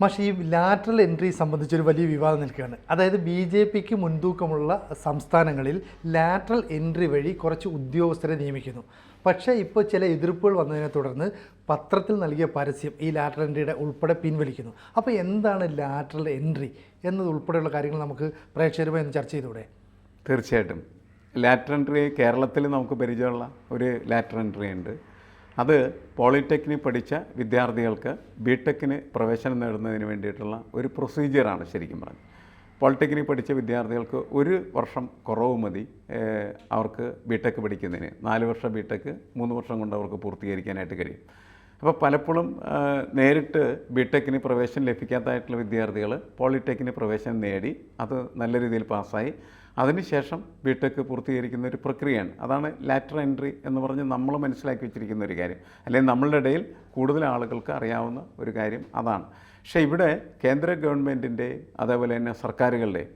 പക്ഷേ ഈ lateral entry സംബന്ധിച്ചൊരു വലിയ വിവാദം നിൽക്കുകയാണ്. അതായത് ബി ജെ പിക്ക് മുൻതൂക്കമുള്ള സംസ്ഥാനങ്ങളിൽ ലാറ്ററൽ എൻട്രി വഴി കുറച്ച് ഉദ്യോഗസ്ഥരെ നിയമിക്കുന്നു. പക്ഷേ ഇപ്പോൾ ചില എതിർപ്പുകൾ വന്നതിനെ തുടർന്ന് പത്രത്തിൽ നൽകിയ പരസ്യം ഈ ലാറ്ററൽ എൻട്രിയുടെ ഉൾപ്പെടെ പിൻവലിക്കുന്നു. അപ്പോൾ എന്താണ് ലാറ്ററൽ എൻട്രി എന്നത് ഉൾപ്പെടെയുള്ള കാര്യങ്ങൾ നമുക്ക് പ്രേക്ഷകരുമായി ഒന്ന് ചർച്ച ചെയ്തൂടെ തീർച്ചയായിട്ടും. ലാറ്റർ എൻട്രി കേരളത്തിൽ നമുക്ക് പരിചയമുള്ള ഒരു ലാറ്റർ എൻട്രി ഉണ്ട്. അത് പോളിടെക്നിക് പഠിച്ച വിദ്യാർത്ഥികൾക്ക് ബി ടെക്കിന് പ്രവേശനം നേടുന്നതിന് വേണ്ടിയിട്ടുള്ള ഒരു പ്രൊസീജിയറാണ് ശരിക്കും പറഞ്ഞത് പോളിടെക്നിക് പഠിച്ച വിദ്യാർത്ഥികൾക്ക് ഒരു വർഷം കുറവ് മതി അവർക്ക് ബി ടെക് പഠിക്കുന്നതിന്. നാല് വർഷം ബി ടെക് മൂന്ന് വർഷം കൊണ്ട് അവർക്ക് പൂർത്തീകരിക്കാനായിട്ട് കഴിയും. അപ്പോൾ പലപ്പോഴും നേരിട്ട് ബി ടെക്കിന് പ്രവേശനം ലഭിക്കാത്തതായിട്ടുള്ള വിദ്യാർത്ഥികൾ പോളിടെക്കിന് പ്രവേശനം നേടി അത് നല്ല രീതിയിൽ പാസ്സായി. അതിനുശേഷം ബി ടെക് പൂർത്തീകരിക്കുന്ന ഒരു പ്രക്രിയയാണ്. അതാണ് ലാറ്റർ എൻട്രി എന്ന് പറഞ്ഞ് നമ്മൾ മനസ്സിലാക്കി വെച്ചിരിക്കുന്ന ഒരു കാര്യം. അല്ലെങ്കിൽ നമ്മളുടെ ഇടയിൽ കൂടുതൽ ആളുകൾക്ക് അറിയാവുന്ന ഒരു കാര്യം അതാണ്. പക്ഷേ ഇവിടെ കേന്ദ്ര ഗവൺമെന്റിന്റെ അതേപോലെ തന്നെ സർക്കാരുകളുടെയും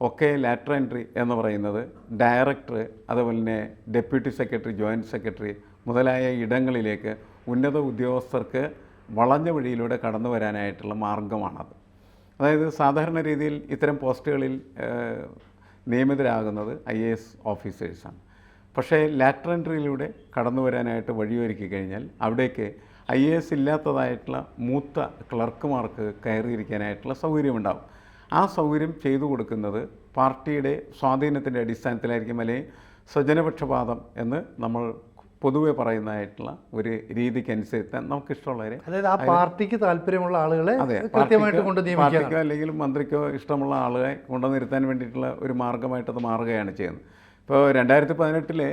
ഒക്കെ ലാറ്റർ എൻട്രി എന്ന് പറയുന്നത് ഡയറക്ടർ അതേപോലെ തന്നെ ഡെപ്യൂട്ടി സെക്രട്ടറി ജോയിന്റ് സെക്രട്ടറി മുതലായ ഇടങ്ങളിലേക്ക് ഉന്നത ഉദ്യോഗസ്ഥർക്ക് വളഞ്ഞ വഴിയിലൂടെ കടന്നു വരാനായിട്ടുള്ള മാർഗമാണത്. അതായത് സാധാരണ രീതിയിൽ ഇത്തരം പോസ്റ്റുകളിൽ നിയമിതരാകുന്നത് ഐ എ എസ് ഓഫീസേഴ്സാണ്. പക്ഷേ ലാറ്റർ എൻട്രിയിലൂടെ കടന്നു വരാനായിട്ട് വഴിയൊരുക്കി കഴിഞ്ഞാൽ അവിടേക്ക് ഐ എ എസ് ഇല്ലാത്തതായിട്ടുള്ള മൂത്ത ക്ലർക്കുമാർക്ക് കയറിയിരിക്കാനായിട്ടുള്ള സൗകര്യമുണ്ടാകും ആ സൗകര്യം ചെയ്തു കൊടുക്കുന്നത് പാർട്ടിയുടെ സ്വാധീനത്തിന്റെ അടിസ്ഥാനത്തിലായിരിക്കും അല്ലെങ്കിൽ സ്വജനപക്ഷപാതം എന്ന് നമ്മൾ പൊതുവെ പറയുന്നതായിട്ടുള്ള ഒരു രീതിക്കനുസരിച്ച് നമുക്കിഷ്ടമുള്ളവരെ അതായത് ആ പാർട്ടിക്ക് താല്പര്യമുള്ള ആളുകളെ കൃത്യമായിട്ട് കൊണ്ട് പാർട്ടിക്കോ അല്ലെങ്കിൽ മന്ത്രിക്കോ ഇഷ്ടമുള്ള ആളുകളെ കൊണ്ടുവന്നിരുത്താൻ വേണ്ടിയിട്ടുള്ള ഒരു മാർഗമായിട്ട് അത് മാറുകയാണ് ചെയ്യുന്നത്. ഇപ്പോൾ രണ്ടായിരത്തി പതിനെട്ടിലെ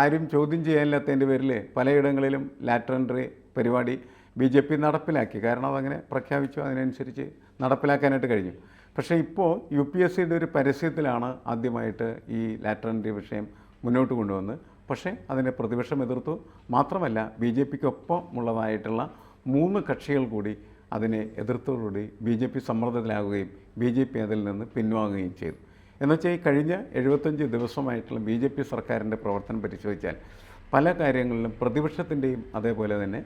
ആരും ചോദ്യം ചെയ്യാനില്ലാത്തതിന്റെ പേരിൽ പലയിടങ്ങളിലും ലാറ്ററൻട്രി പരിപാടി ബി ജെ പി നടപ്പിലാക്കി. കാരണം അതങ്ങനെ പ്രഖ്യാപിച്ചു അതിനനുസരിച്ച് നടപ്പിലാക്കാനായിട്ട് കഴിഞ്ഞു. പക്ഷേ ഇപ്പോൾ യു പി എസ് സിയുടെ ഒരു പരസ്യത്തിലാണ് ആദ്യമായിട്ട് ഈ ലാറ്ററൻട്രി വിഷയം മുന്നോട്ട് കൊണ്ടുവന്ന് പക്ഷേ അതിനെ പ്രതിപക്ഷം എതിർത്തു. മാത്രമല്ല ബി ജെ പിക്കൊപ്പമുള്ളതായിട്ടുള്ള മൂന്ന് കക്ഷികൾ കൂടി അതിനെ എതിർത്തോടുകൂടി ബി ജെ പി സമ്മർദ്ദത്തിലാകുകയും ബി ജെ പി അതിൽ നിന്ന് പിൻവാങ്ങുകയും ചെയ്തു. എന്നുവെച്ചാൽ ഈ കഴിഞ്ഞ എഴുപത്തഞ്ച് ദിവസമായിട്ടുള്ള ബി ജെ പി സർക്കാരിന്റെ പ്രവർത്തനം പരിശോധിച്ചാൽ പല കാര്യങ്ങളിലും പ്രതിപക്ഷത്തിന്റെയും അതേപോലെ തന്നെ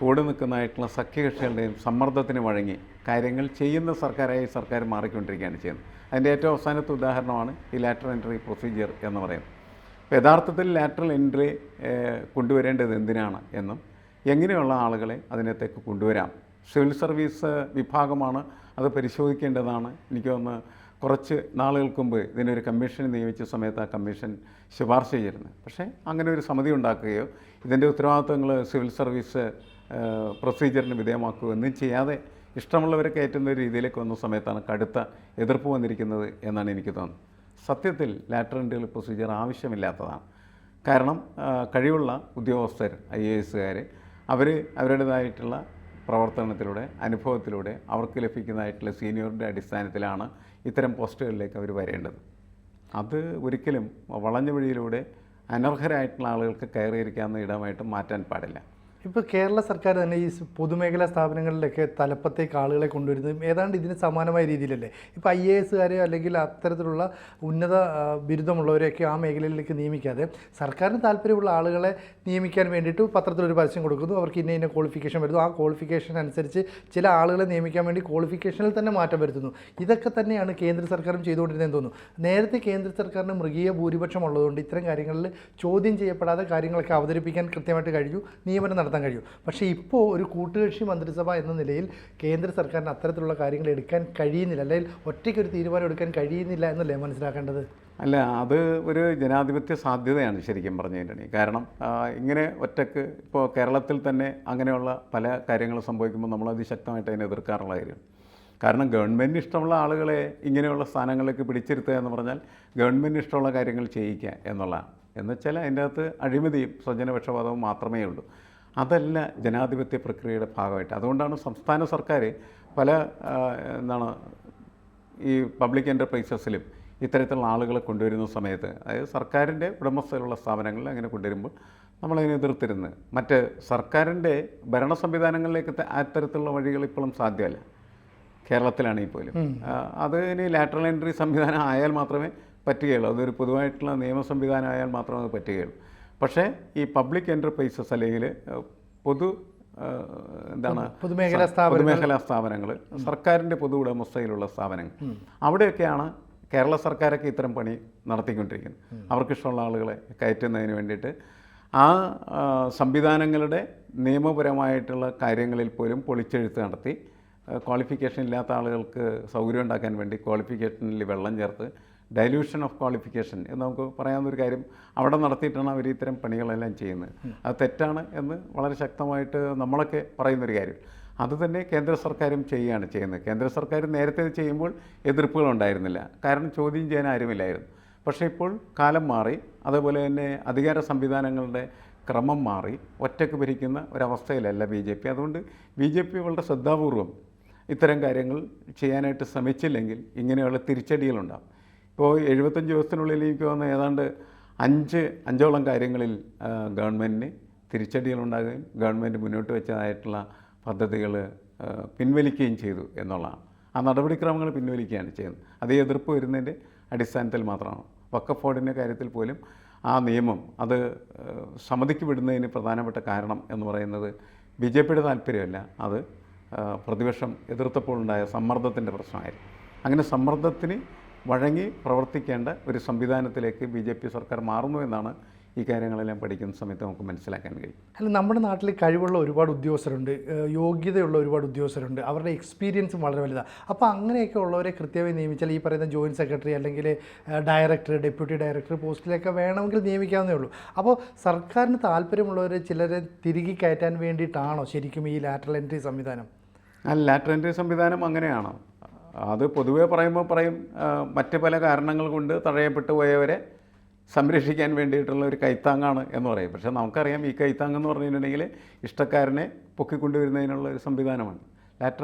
കൂടെ നിൽക്കുന്നതായിട്ടുള്ള സഖ്യകക്ഷികളുടെയും സമ്മർദ്ദത്തിന് വഴങ്ങി കാര്യങ്ങൾ ചെയ്യുന്ന സർക്കാരായി സർക്കാർ മാറിക്കൊണ്ടിരിക്കുകയാണ് ചെയ്യുന്നത്. അതിന്റെ ഏറ്റവും അവസാനത്തെ ഉദാഹരണമാണ് ഈ ലാറ്റർ എൻട്രി പ്രൊസീജിയർ എന്ന് പറയുന്നത്. അപ്പോൾ യഥാർത്ഥത്തിൽ ലാറ്ററൽ എൻട്രി കൊണ്ടുവരേണ്ടത് എന്തിനാണ് എന്നും എങ്ങനെയുള്ള ആളുകളെ അതിനകത്തേക്ക് കൊണ്ടുവരാം? സിവിൽ സർവീസ് വിഭാഗമാണ് അത് പരിശോധിക്കേണ്ടതാണ്. എനിക്ക് തോന്നുന്നു കുറച്ച് നാളുകൾക്ക് മുമ്പ് ഇതിനൊരു കമ്മീഷൻ നിയമിച്ച സമയത്ത് ആ കമ്മീഷൻ ശുപാർശ ചെയ്തിരുന്നു. പക്ഷേ അങ്ങനെ ഒരു സമിതി ഉണ്ടാക്കുകയോ ഇതിന്റെ ഉത്തരവാദിത്തങ്ങൾ സിവിൽ സർവീസ് പ്രൊസീജിയറിന് വിധേയമാക്കുകയോ ഒന്നും ചെയ്യാതെ ഇഷ്ടമുള്ളവരെ കയറ്റുന്ന ഒരു രീതിയിലേക്ക് വന്ന സമയത്താണ് കടുത്ത എതിർപ്പ് വന്നിരിക്കുന്നത് എന്നാണ് എനിക്ക് തോന്നുന്നത്. സത്യത്തിൽ ലാറ്റർ എൻട്രി പ്രൊസീജിയർ ആവശ്യമില്ലാത്തതാണ്. കാരണം കഴിവുള്ള ഉദ്യോഗസ്ഥർ ഐ എ എസുകാർ അവർ അവരുടേതായിട്ടുള്ള പ്രവർത്തനത്തിലൂടെ അനുഭവത്തിലൂടെ അവർക്ക് ലഭിക്കുന്നതായിട്ടുള്ള സീനിയറിന്റെ അടിസ്ഥാനത്തിലാണ് ഇത്തരം പോസ്റ്റുകളിലേക്ക് അവർ വരേണ്ടത്. അത് ഒരിക്കലും വളഞ്ഞ വഴിയിലൂടെ അനർഹരായിട്ടുള്ള ആളുകൾക്ക് കയറിയിരിക്കാവുന്ന ഇടമായിട്ട് മാറ്റാൻ പാടില്ല. ഇപ്പോൾ കേരള സർക്കാർ തന്നെ ഈ പൊതുമേഖലാ സ്ഥാപനങ്ങളിലൊക്കെ തലപ്പത്തേക്ക് ആളുകളെ കൊണ്ടുവരുന്നതും ഏതാണ്ട് ഇതിന് സമാനമായ രീതിയിലല്ലേ? ഇപ്പോൾ ഐ എ എസുകാരെയോ അല്ലെങ്കിൽ അത്തരത്തിലുള്ള ഉന്നത ബിരുദമുള്ളവരെയൊക്കെ ആ മേഖലയിലേക്ക് നിയമിക്കാതെ സർക്കാരിന് താല്പര്യമുള്ള ആളുകളെ നിയമിക്കാൻ വേണ്ടിയിട്ട് പത്രത്തിലൊരു പരസ്യം കൊടുക്കുന്നു. അവർക്ക് ഇന്ന ഇന്ന ക്വാളിഫിക്കേഷൻ വരുന്നു. ആ ക്വാളിഫിക്കേഷൻ അനുസരിച്ച് ചില ആളുകളെ നിയമിക്കാൻ വേണ്ടി ക്വാളിഫിക്കേഷനിൽ തന്നെ മാറ്റം വരുത്തുന്നു. ഇതൊക്കെ തന്നെയാണ് കേന്ദ്ര സർക്കാരും ചെയ്തുകൊണ്ടിരുന്നതെന്ന് തോന്നുന്നു. നേരത്തെ കേന്ദ്ര സർക്കാരിന് മൃഗീയ ഭൂരിപക്ഷം ഉള്ളതുകൊണ്ട് ഇത്തരം കാര്യങ്ങളിൽ ചോദ്യം ചെയ്യപ്പെടാതെ കാര്യങ്ങളൊക്കെ അവതരിപ്പിക്കാൻ കൃത്യമായിട്ട് കഴിഞ്ഞു. നിയമനം നടത്താൻ കഴിയും. പക്ഷേ ഇപ്പോൾ ഒരു കൂട്ടുകക്ഷി മന്ത്രിസഭ എന്ന നിലയിൽ കേന്ദ്ര സർക്കാരിന് അത്തരത്തിലുള്ള കാര്യങ്ങൾ എടുക്കാൻ കഴിയുന്നില്ല. അല്ലെങ്കിൽ ഒറ്റയ്ക്ക് ഒരു തീരുമാനം എടുക്കാൻ കഴിയുന്നില്ല എന്നല്ലേ മനസ്സിലാക്കേണ്ടത്? അല്ല അത് ഒരു ജനാധിപത്യ സാധ്യതയാണ് ശരിക്കും പറഞ്ഞു കഴിഞ്ഞാൽ. കാരണം ഇങ്ങനെ ഒറ്റയ്ക്ക് ഇപ്പോൾ കേരളത്തിൽ തന്നെ അങ്ങനെയുള്ള പല കാര്യങ്ങൾ സംഭവിക്കുമ്പോൾ നമ്മൾ അതിശക്തമായിട്ട് അതിനെ എതിർക്കാറുള്ള കാര്യം കാരണം ഗവൺമെന്റ് ഇഷ്ടമുള്ള ആളുകളെ ഇങ്ങനെയുള്ള സ്ഥാനങ്ങളിലേക്ക് പിടിച്ചിരുത്തുക എന്ന് പറഞ്ഞാൽ ഗവൺമെന്റ് ഇഷ്ടമുള്ള കാര്യങ്ങൾ ചെയ്യിക്കുക എന്നുള്ളതാണ്. എന്നുവെച്ചാൽ അതിന്റെ അകത്ത് അഴിമതിയും സ്വജനപക്ഷപാതവും മാത്രമേ ഉള്ളൂ. അതല്ല ജനാധിപത്യ പ്രക്രിയയുടെ ഭാഗമായിട്ട്. അതുകൊണ്ടാണ് സംസ്ഥാന സർക്കാർ പല എന്താണ് ഈ പബ്ലിക് എന്റർപ്രൈസസിലും ഇത്തരത്തിലുള്ള ആളുകളെ കൊണ്ടുവരുന്ന സമയത്ത് അതായത് സർക്കാരിന്റെ ഉടമസ്ഥയിലുള്ള സ്ഥാപനങ്ങളിൽ അങ്ങനെ കൊണ്ടുവരുമ്പോൾ നമ്മളതിനെ എതിർത്തിരുന്ന്. മറ്റ് സർക്കാരിന്റെ ഭരണ സംവിധാനങ്ങളിലേക്ക് അത്തരത്തിലുള്ള വഴികൾ ഇപ്പോഴും സാധ്യമല്ല. കേരളത്തിലാണെങ്കിൽ പോലും. അത് ഇനി ലാറ്ററൽ എൻട്രി സംവിധാനം ആയാൽ മാത്രമേ പറ്റുകയുള്ളൂ. അതൊരു പൊതുവായിട്ടുള്ള നിയമ സംവിധാനം ആയാൽ മാത്രമേ അത് പറ്റുകയുള്ളൂ. പക്ഷേ ഈ പബ്ലിക് എന്റർപ്രൈസസ് അല്ലെങ്കിൽ പൊതു എന്താണ് പൊതുമേഖലാ സ്ഥാപന പൊതുമേഖലാ സ്ഥാപനങ്ങൾ. സർക്കാരിന്റെ പൊതു ഉടമസ്ഥയിലുള്ള സ്ഥാപനങ്ങൾ. അവിടെയൊക്കെയാണ് കേരള സർക്കാരൊക്കെ ഇത്തരം പണി നടത്തിക്കൊണ്ടിരിക്കുന്നത്. അവർക്കിഷ്ടമുള്ള ആളുകളെ കയറ്റുന്നതിന് വേണ്ടിയിട്ട്. ആ, സംവിധാനങ്ങളുടെ നിയമപരമായിട്ടുള്ള കാര്യങ്ങളിൽ പോലും പൊളിച്ചെഴുത്ത് നടത്തി. ക്വാളിഫിക്കേഷൻ ഇല്ലാത്ത ആളുകൾക്ക് സൗകര്യം ഉണ്ടാക്കാൻ വേണ്ടി ക്വാളിഫിക്കേഷനിൽ വെള്ളം ചേർത്ത് ഡൈല്യൂഷൻ ഓഫ് ക്വാളിഫിക്കേഷൻ എന്ന് നമുക്ക് പറയാവുന്നൊരു കാര്യം അവിടെ നടത്തിയിട്ടാണ് അവർ ഇത്തരം പണികളെല്ലാം ചെയ്യുന്നത്. അത് തെറ്റാണ് എന്ന് വളരെ ശക്തമായിട്ട് നമ്മളൊക്കെ പറയുന്നൊരു കാര്യം. അതുതന്നെ കേന്ദ്ര സർക്കാരും ചെയ്യുകയാണ് ചെയ്യുന്നത്. കേന്ദ്ര സർക്കാർ നേരത്തെ ചെയ്യുമ്പോൾ എതിർപ്പുകൾ ഉണ്ടായിരുന്നില്ല. കാരണം ചോദ്യം ചെയ്യാൻ ആരുമില്ലായിരുന്നു. പക്ഷേ ഇപ്പോൾ കാലം മാറി അതേപോലെ തന്നെ അധികാര സംവിധാനങ്ങളുടെ ക്രമം മാറി ഒറ്റയ്ക്ക് ഭരിക്കുന്ന ഒരവസ്ഥയിലല്ല ബി ജെ പി. അതുകൊണ്ട് ബി ജെ പി വളരെ ശ്രദ്ധാപൂർവം ഇത്തരം കാര്യങ്ങൾ ചെയ്യാനായിട്ട് ശ്രമിച്ചില്ലെങ്കിൽ ഇങ്ങനെയുള്ള തിരിച്ചടികളുണ്ടാകും ഇപ്പോൾ എഴുപത്തഞ്ച് ദിവസത്തിനുള്ളിൽ എനിക്ക് തോന്നുന്നു ഏതാണ്ട് അഞ്ച് അഞ്ചോളം കാര്യങ്ങളിൽ ഗവൺമെന്റിന് തിരിച്ചടികളുണ്ടാകുകയും ഗവൺമെന്റ് മുന്നോട്ട് വെച്ചതായിട്ടുള്ള പദ്ധതികൾ പിൻവലിക്കുകയും ചെയ്തു എന്നുള്ളതാണ്. ആ നടപടിക്രമങ്ങൾ പിൻവലിക്കുകയാണ് ചെയ്യുന്നത്. അതേ എതിർപ്പ് വരുന്നതിന്റെ അടിസ്ഥാനത്തിൽ മാത്രമാണ്. വക്കഫ് ബോർഡിന്റെ കാര്യത്തിൽ പോലും ആ നിയമം അത് സമിതിക്ക് വിടുന്നതിന് പ്രധാനപ്പെട്ട കാരണം എന്ന് പറയുന്നത് ബി ജെ പിയുടെ താല്പര്യമല്ല. അത് പ്രതിപക്ഷം എതിർത്തപ്പോൾ ഉണ്ടായ സമ്മർദ്ദത്തിന്റെ പ്രശ്നമായിരുന്നു അങ്ങനെ സമ്മർദ്ദത്തിന് വഴങ്ങി പ്രവർത്തിക്കേണ്ട ഒരു സംവിധാനത്തിലേക്ക് ബി ജെ പി സർക്കാർ മാറുന്നു എന്നാണ് ഈ കാര്യങ്ങളെല്ലാം പഠിക്കുന്ന സമയത്ത് നമുക്ക് മനസ്സിലാക്കാൻ കഴിയും. അല്ല നമ്മുടെ നാട്ടിൽ കഴിവുള്ള ഒരുപാട് ഉദ്യോഗസ്ഥരുണ്ട്. യോഗ്യതയുള്ള ഒരുപാട് ഉദ്യോഗസ്ഥരുണ്ട്. അവരുടെ എക്സ്പീരിയൻസും വളരെ വലുതാണ്. അപ്പോൾ അങ്ങനെയൊക്കെ ഉള്ളവരെ കൃത്യമായി നിയമിച്ചാൽ ഈ പറയുന്ന ജോയിന്റ് സെക്രട്ടറി അല്ലെങ്കിൽ ഡയറക്ടർ ഡെപ്യൂട്ടി ഡയറക്ടർ പോസ്റ്റിലൊക്കെ വേണമെങ്കിൽ നിയമിക്കാവുന്നേ ഉള്ളൂ. അപ്പോൾ സർക്കാരിന് താല്പര്യമുള്ളവരെ ചിലരെ തിരികെ കയറ്റാൻ വേണ്ടിയിട്ടാണോ ശരിക്കും ഈ ലാറ്ററൽ എൻട്രി സംവിധാനം? ആ ലാറ്ററൽ എൻട്രി സംവിധാനം അങ്ങനെയാണ്? അത് പൊതുവേ പറയുമ്പോൾ പറയും മറ്റു പല കാരണങ്ങൾ കൊണ്ട് തഴയപ്പെട്ടു പോയവരെ സംരക്ഷിക്കാൻ വേണ്ടിയിട്ടുള്ള ഒരു കൈത്താങ്ങാണ് എന്ന് പറയും. പക്ഷേ നമുക്കറിയാം ഈ കൈത്താങ് എന്ന് പറഞ്ഞിട്ടുണ്ടെങ്കിൽ ഇഷ്ടക്കാരനെ പൊക്കിക്കൊണ്ടുവരുന്നതിനുള്ള ഒരു സംവിധാനമാണ്.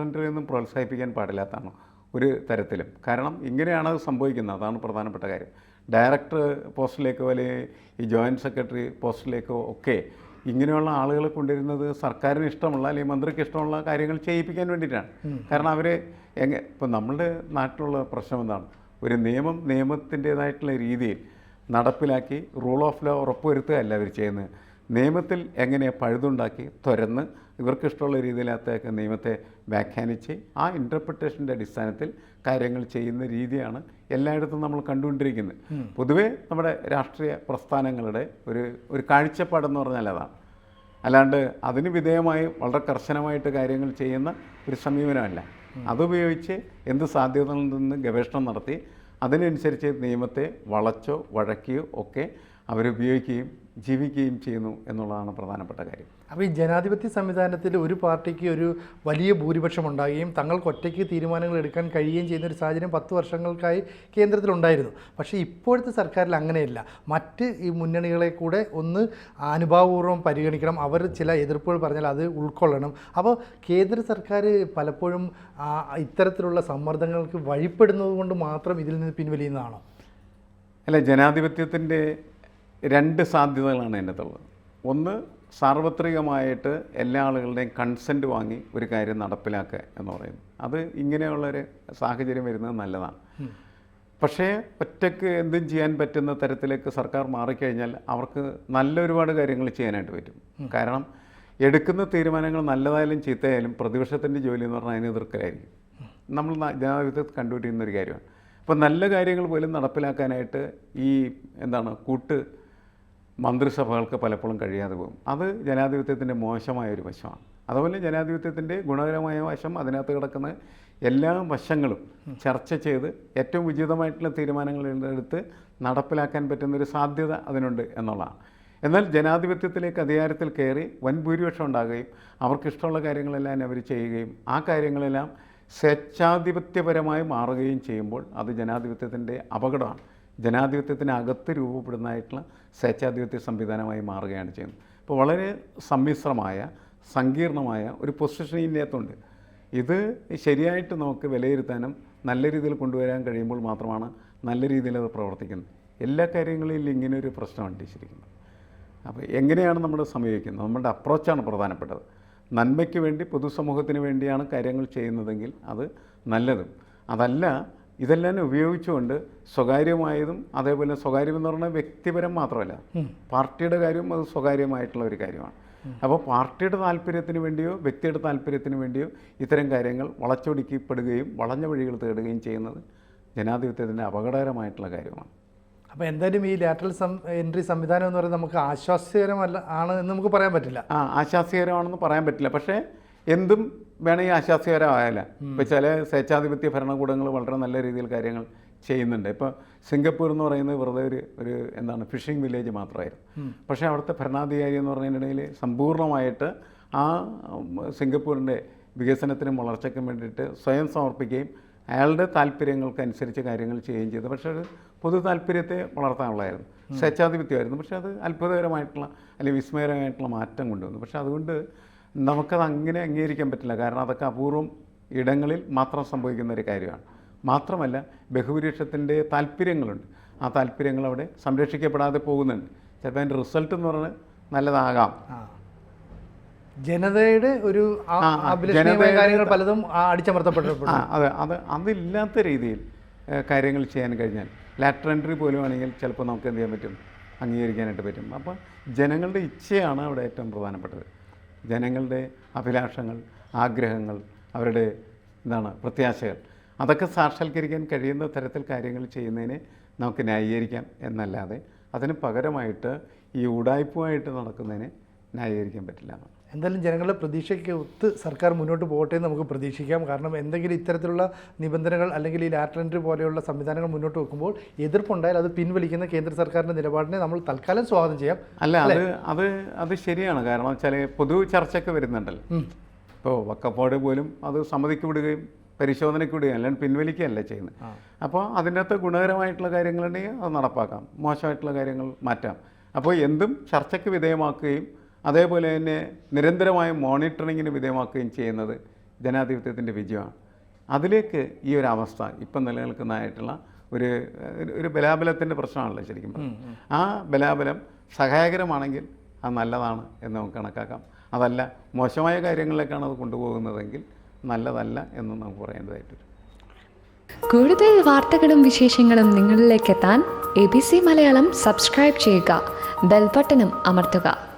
എൻട്രി ഒന്നും പ്രോത്സാഹിപ്പിക്കാൻ പാടില്ലാത്തതാണ് ഒരു തരത്തിലും. കാരണം ഇങ്ങനെയാണ് അത് സംഭവിക്കുന്നത്. അതാണ് പ്രധാനപ്പെട്ട കാര്യം. ഡയറക്ടർ പോസ്റ്റിലേക്കോ അല്ലെങ്കിൽ ഈ ജോയിന്റ് സെക്രട്ടറി പോസ്റ്റിലേക്കോ ഒക്കെ ഇങ്ങനെയുള്ള ആളുകളെ കൊണ്ടുവരുന്നത് സർക്കാരിന് ഇഷ്ടമുള്ള അല്ലെങ്കിൽ മന്ത്രിക്ക് ഇഷ്ടമുള്ള കാര്യങ്ങൾ ചെയ്യിപ്പിക്കാൻ വേണ്ടിയിട്ടാണ്. കാരണം അവർ എങ്ങ ഇപ്പം നമ്മളുടെ നാട്ടിലുള്ള പ്രശ്നം എന്താണ്? ഒരു നിയമം നിയമത്തിന്റേതായിട്ടുള്ള രീതിയിൽ നടപ്പിലാക്കി റൂൾ ഓഫ് ലോ ഉറപ്പുവരുത്തുകയല്ല അവർ ചെയ്യുന്നത്. നിയമത്തിൽ എങ്ങനെ പഴുതുണ്ടാക്കി തുരന്ന് ഇവർക്കിഷ്ടമുള്ള രീതിയിലകത്തേക്ക് നിയമത്തെ വ്യാഖ്യാനിച്ച് ആ ഇന്റർപ്രിട്ടേഷന്റെ അടിസ്ഥാനത്തിൽ കാര്യങ്ങൾ ചെയ്യുന്ന രീതിയാണ് എല്ലായിടത്തും നമ്മൾ കണ്ടുകൊണ്ടിരിക്കുന്നത്. പൊതുവേ നമ്മുടെ രാഷ്ട്രീയ പ്രസ്ഥാനങ്ങളുടെ ഒരു ഒരു കാഴ്ചപ്പാടെന്ന് പറഞ്ഞാൽ അതാണ്. അല്ലാണ്ട് അതിന് വിധേയമായി വളരെ കർശനമായിട്ട് കാര്യങ്ങൾ ചെയ്യുന്ന ഒരു സമീപനമല്ല. അതുപയോഗിച്ച് എന്ത് സാധ്യതകളിൽ നിന്ന് ഗവേഷണം നടത്തി അതിനനുസരിച്ച് നിയമത്തെ വളച്ചോ വഴക്കിയോ ഒക്കെ അവരുപയോഗിക്കുകയും ജീവിക്കുകയും ചെയ്യുന്നു എന്നുള്ളതാണ് പ്രധാനപ്പെട്ട കാര്യം. അപ്പോൾ ഈ ജനാധിപത്യ സംവിധാനത്തിൽ ഒരു പാർട്ടിക്ക് ഒരു വലിയ ഭൂരിപക്ഷം ഉണ്ടാകുകയും തങ്ങൾക്ക് ഒറ്റയ്ക്ക് തീരുമാനങ്ങൾ എടുക്കാൻ കഴിയുകയും ചെയ്യുന്ന ഒരു സാഹചര്യം പത്ത് വർഷങ്ങൾക്കായി കേന്ദ്രത്തിലുണ്ടായിരുന്നു പക്ഷേ ഇപ്പോഴത്തെ സർക്കാരിൽ അങ്ങനെയല്ല. മറ്റ് ഈ മുന്നണികളെ കൂടെ ഒന്ന് അനുഭാവപൂർവം പരിഗണിക്കണം. അവർ ചില എതിർപ്പുകൾ പറഞ്ഞാൽ അത് ഉൾക്കൊള്ളണം. അപ്പോൾ കേന്ദ്ര സർക്കാർ പലപ്പോഴും ഇത്തരത്തിലുള്ള സമ്മർദ്ദങ്ങൾക്ക് വഴിപ്പെടുന്നത് കൊണ്ട് മാത്രം ഇതിൽ നിന്ന് പിൻവലിയുന്നതാണോ? അല്ല ജനാധിപത്യത്തിന്റെ രണ്ട് സാധ്യതകളാണ് അതിനകത്തുള്ളത്. ഒന്ന് സാർവത്രികമായിട്ട് എല്ലാ ആളുകളുടെയും കൺസെന്റ് വാങ്ങി ഒരു കാര്യം നടപ്പിലാക്കുക എന്ന് പറയുന്നത്. അത് ഇങ്ങനെയുള്ളൊരു സാഹചര്യം വരുന്നത് നല്ലതാണ്. പക്ഷേ ഒറ്റയ്ക്ക് എന്തും ചെയ്യാൻ പറ്റുന്ന തരത്തിലേക്ക് സർക്കാർ മാറിക്കഴിഞ്ഞാൽ അവർക്ക് നല്ല ഒരുപാട് കാര്യങ്ങൾ ചെയ്യാനായിട്ട് പറ്റും. കാരണം എടുക്കുന്ന തീരുമാനങ്ങൾ നല്ലതായാലും ചീത്തയായാലും പ്രതിപക്ഷത്തിന്റെ ജോലി എന്ന് പറഞ്ഞാൽ അതിന് എതിർക്കലായിരിക്കും നമ്മൾ ജനാധിപത്യത്തിൽ കണ്ടുപിടിക്കുന്ന ഒരു കാര്യമാണ്. അപ്പോൾ നല്ല കാര്യങ്ങൾ പോലും നടപ്പിലാക്കാനായിട്ട് ഈ എന്താണ് കൂട്ട് മന്ത്രിസഭകൾക്ക് പലപ്പോഴും കഴിയാതെ പോകും. അത് ജനാധിപത്യത്തിന്റെ മോശമായ ഒരു വശമാണ്. അതുപോലെ ജനാധിപത്യത്തിന്റെ ഗുണകരമായ വശം അതിനകത്ത് കിടക്കുന്ന എല്ലാ വശങ്ങളും ചർച്ച ചെയ്ത് ഏറ്റവും ഉചിതമായിട്ടുള്ള തീരുമാനങ്ങൾ എടുത്ത് നടപ്പിലാക്കാൻ പറ്റുന്ന ഒരു സാധ്യത അതിനുണ്ട് എന്നുള്ളതാണ്. എന്നാൽ ജനാധിപത്യത്തിലേക്ക് അധികാരത്തിൽ കയറി വൻ ഭൂരിപക്ഷം ഉണ്ടാകുകയും അവർക്കിഷ്ടമുള്ള കാര്യങ്ങളെല്ലാം അവർ ചെയ്യുകയും ആ കാര്യങ്ങളെല്ലാം സ്വേച്ഛാധിപത്യപരമായി മാറുകയും ചെയ്യുമ്പോൾ അത് ജനാധിപത്യത്തിന്റെ അപകടമാണ്. ജനാധിപത്യത്തിനകത്ത് രൂപപ്പെടുന്നതായിട്ടുള്ള സ്വേച്ഛാധിപത്യ സംവിധാനമായി മാറുകയാണ് ചെയ്യുന്നത്. ഇപ്പോൾ വളരെ സമ്മിശ്രമായ സങ്കീർണമായ ഒരു പൊസിഷൻ ഇതിനകത്തുണ്ട് ഇത് ശരിയായിട്ട് നമുക്ക് വിലയിരുത്താനും നല്ല രീതിയിൽ കൊണ്ടുവരാൻ കഴിയുമ്പോൾ മാത്രമാണ് നല്ല രീതിയിൽ അത് പ്രവർത്തിക്കുന്നത്. എല്ലാ കാര്യങ്ങളിലും ഇങ്ങനെ ഒരു പ്രശ്നമുണ്ട് ശരിക്കും അപ്പോൾ എങ്ങനെയാണ് നമ്മൾ സമീപിക്കുന്നത്? നമ്മുടെ അപ്രോച്ചാണ് പ്രധാനപ്പെട്ടത്. നന്മയ്ക്ക് വേണ്ടി പൊതുസമൂഹത്തിന് വേണ്ടിയാണ് കാര്യങ്ങൾ ചെയ്യുന്നതെങ്കിൽ അത് നല്ലതും. അതല്ല ഇതെല്ലാം ഉപയോഗിച്ചുകൊണ്ട് സ്വകാര്യമായതും അതേപോലെ സ്വകാര്യം എന്ന് പറഞ്ഞാൽ വ്യക്തിപരം മാത്രമല്ല. പാർട്ടിയുടെ കാര്യവും അത് സ്വകാര്യമായിട്ടുള്ള ഒരു കാര്യമാണ്. അപ്പോൾ പാർട്ടിയുടെ താല്പര്യത്തിന് വേണ്ടിയോ വ്യക്തിയുടെ താല്പര്യത്തിന് വേണ്ടിയോ ഇത്തരം കാര്യങ്ങൾ വളച്ചൊടിക്കപ്പെടുകയും വളഞ്ഞ വഴികൾ തേടുകയും ചെയ്യുന്നത് ജനാധിപത്യത്തിന്റെ അപകടകരമായിട്ടുള്ള കാര്യമാണ്. അപ്പോൾ എന്തായാലും ഈ ലാറ്ററൽ സം എൻട്രി സംവിധാനം എന്ന് പറയുന്നത് നമുക്ക് ആശ്വാസ്യകരമല്ല ആണ് എന്ന് നമുക്ക് പറയാൻ പറ്റില്ല. ആ ആശ്വാസ്യകരമാണെന്ന് പറയാൻ പറ്റില്ല. പക്ഷേ എന്തും വേണമെങ്കിൽ ആശാസ്യകരമായാല. ഇപ്പോൾ ചില സ്വേച്ഛാധിപത്യ ഭരണകൂടങ്ങൾ വളരെ നല്ല രീതിയിൽ കാര്യങ്ങൾ ചെയ്യുന്നുണ്ട്. ഇപ്പോൾ സിംഗപ്പൂർ എന്ന് പറയുന്നത് വെറുതെ ഒരു ഒരു എന്താണ് ഫിഷിംഗ് വില്ലേജ് മാത്രമായിരുന്നു. പക്ഷേ അവിടുത്തെ ഭരണാധികാരി എന്ന് പറഞ്ഞതിനിടയിൽ സമ്പൂർണമായിട്ട് ആ സിംഗപ്പൂരിന്റെ വികസനത്തിനും വളർച്ചയ്ക്കും വേണ്ടിയിട്ട് സ്വയം സമർപ്പിക്കുകയും അയാളുടെ താല്പര്യങ്ങൾക്കനുസരിച്ച് കാര്യങ്ങൾ ചെയ്യുകയും ചെയ്തു. പക്ഷേ അത് പൊതു താല്പര്യത്തെ വളർത്താനുള്ളതായിരുന്നു. സ്വേച്ഛാധിപത്യമായിരുന്നു. പക്ഷേ അത് അത്ഭുതകരമായിട്ടുള്ള അല്ലെങ്കിൽ വിസ്മയകരമായിട്ടുള്ള മാറ്റം കൊണ്ടുവന്നു. പക്ഷേ അതുകൊണ്ട് നമുക്കത് അങ്ങനെ അംഗീകരിക്കാൻ പറ്റില്ല. കാരണം അതൊക്കെ അപൂർവം ഇടങ്ങളിൽ മാത്രം സംഭവിക്കുന്ന ഒരു കാര്യമാണ്. മാത്രമല്ല ബഹുഭൂരിപക്ഷത്തിന്റെ താല്പര്യങ്ങളുണ്ട്. ആ താല്പര്യങ്ങൾ അവിടെ സംരക്ഷിക്കപ്പെടാതെ പോകുന്നുണ്ട്. ചിലപ്പോൾ അതിന്റെ റിസൾട്ട് എന്ന് പറഞ്ഞാൽ നല്ലതാകാം. ജനതയുടെ ഒരു കാര്യങ്ങൾ പലതും അടിച്ചമർത്തപ്പെട്ടു അതെ അത്. അത് അതില്ലാത്ത രീതിയിൽ കാര്യങ്ങൾ ചെയ്യാൻ കഴിഞ്ഞാൽ ലാറ്റർ എൻട്രി പോലും ആണെങ്കിൽ ചിലപ്പോൾ നമുക്ക് എന്ത് ചെയ്യാൻ പറ്റും? അംഗീകരിക്കാനായിട്ട് പറ്റും. അപ്പോൾ ജനങ്ങളുടെ ഇച്ഛയാണ് അവിടെ ഏറ്റവും പ്രധാനപ്പെട്ടത്. ജനങ്ങളുടെ അഭിലാഷങ്ങൾ ആഗ്രഹങ്ങൾ അവരുടെ എന്താണ് പ്രത്യാശകൾ. അതൊക്കെ സാക്ഷാത്കരിക്കാൻ കഴിയുന്ന തരത്തിൽ കാര്യങ്ങൾ ചെയ്യുന്നതിനെ നമുക്ക് ന്യായീകരിക്കാം എന്നല്ലാതെ അതിന് പകരമായിട്ട് ഈ ഉടായ്പുമായിട്ട് നടക്കുന്നതിനെ ന്യായീകരിക്കാൻ പറ്റില്ല എന്തായാലും ജനങ്ങളുടെ പ്രതീക്ഷയ്ക്ക് ഒത്ത് സർക്കാർ മുന്നോട്ട് പോകട്ടെ എന്ന് നമുക്ക് പ്രതീക്ഷിക്കാം. കാരണം എന്തെങ്കിലും ഇത്തരത്തിലുള്ള നിബന്ധനകൾ അല്ലെങ്കിൽ ഈ ലാറ്റർ പോലെയുള്ള സംവിധാനങ്ങൾ മുന്നോട്ട് വെക്കുമ്പോൾ എതിർപ്പുണ്ടായാൽ അത് പിൻവലിക്കുന്ന കേന്ദ്ര സർക്കാരിന്റെ നിലപാടിനെ നമ്മൾ തൽക്കാലം സ്വാഗതം ചെയ്യാം. അല്ല അത് അത് അത് ശരിയാണ്. കാരണം വെച്ചാൽ പൊതു ചർച്ചയ്ക്ക് വരുന്നുണ്ടല്ലോ. ഇപ്പോൾ വക്കപ്പോട് പോലും അത് സമ്മതിക്ക് വിടുകയും പരിശോധനയ്ക്ക് വിടുകയും അല്ലാണ്ട് പിൻവലിക്കുകയല്ല ചെയ്യുന്നത്. അപ്പോൾ അതിന്റെ അകത്ത് ഗുണകരമായിട്ടുള്ള കാര്യങ്ങളുണ്ടെങ്കിൽ അത് നടപ്പാക്കാം. മോശമായിട്ടുള്ള കാര്യങ്ങൾ മാറ്റാം. അപ്പോൾ എന്തും ചർച്ചയ്ക്ക് വിധേയമാക്കുകയും അതേപോലെ തന്നെ നിരന്തരമായ മോണിറ്ററിങ്ങിന് വിധേയമാക്കുകയും ചെയ്യുന്നത് ജനാധിപത്യത്തിന്റെ വിജയമാണ്. അതിലേക്ക് ഈ ഒരു അവസ്ഥ ഇപ്പം നിലനിൽക്കുന്നതായിട്ടുള്ള ഒരു ഒരു- ഒരു ബലാബലത്തിന്റെ പ്രശ്നമാണല്ലോ ശരിക്കും. ആ ബലാബലം സഹായകരമാണെങ്കിൽ അത് നല്ലതാണ് എന്ന് നമുക്ക് കണക്കാക്കാം. അതല്ല മോശമായ കാര്യങ്ങളിലേക്കാണ് അത് കൊണ്ടുപോകുന്നതെങ്കിൽ നല്ലതല്ല എന്ന് നമുക്ക് പറയേണ്ടതായിട്ട് കൂടുതൽ വാർത്തകളും വിശേഷങ്ങളും നിങ്ങളിലേക്ക് എത്താൻ A B C Malayalam subscribe ചെയ്യുക ബെൽബട്ടനും അമർത്തുക.